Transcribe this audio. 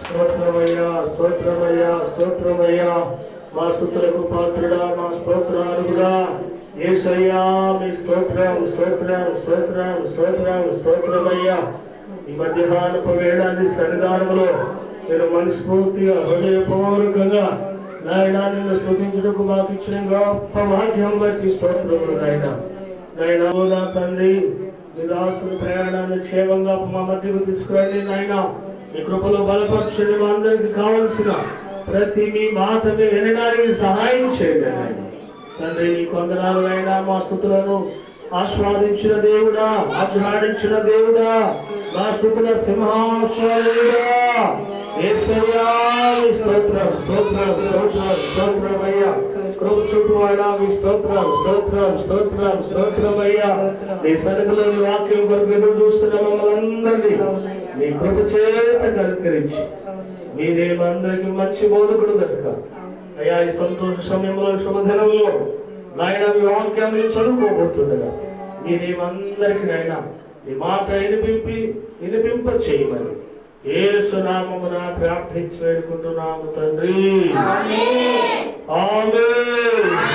స్తోత్రమయ్యా స్తోత్రమయ్యా స్తోత్రమయ్యా. మా స్థుతులకు పాత్రుడా మా స్తోత్రాలుగా ఏసయ్యా మీ స్తోత్రం స్తోత్రం స్తోత్రం స్తోత్రం స్తోత్రమయ్యా. ఈ మధ్యాహ్నపు వేళాన్ని సన్నిధానంలో నేను మనస్ఫూర్తిగా హృదయపూర్వకంగా నాయన నిన్ను స్తుతించుటకు మాకు ఇచ్చిన గొప్ప భాగ్యం బట్టి స్తోత్రములు నాయన. నాయన నా తండ్రి మీ రాష్ట్ర ప్రయాణాన్ని క్షేమంగా మా మధ్యకు తీసుకురండి నాయన. మీ కృపలో బలపరచండి. మా అందరికి కావలసిన ప్రతి మీ మాట మీరు వినడానికి సహాయం చేయండి. తండ్రి మీ కొందనాలు మా స్థుతులను ఆస్వాదించిన దేవుడా ఆహ్లాదించిన దేవుడా మా స్థుతుల సింహాసనుడా స్తోత్రం స్తోత్రం స్తోత్రం స్తోత్రమయ్యా కృప చుట్టువాడా మీ స్తోత్రం స్తోత్రం స్తోత్రం స్తోత్రమయ్యా మీ సన్నిధిలో వాక్యం కొరకు ఎదురు చూస్తున్న మమ్మల్ని అందరినీ మీ కృప చేత కనుకరించి మీరే అందరికి మంచి బోధకుడు కనుక అయ్యా ఈ సంతోష సమయంలో శుభధనంలో నాయన మీ వాక్యాన్ని చదువుకోబోతుండగా మీరేమందరికి నాయన ఈ మాట వినిపింపి వినిపింప చేయమని ఏ సునామమున ప్రార్థించి వేడుకుంటున్నాము తండ్రి. ఆమేన్.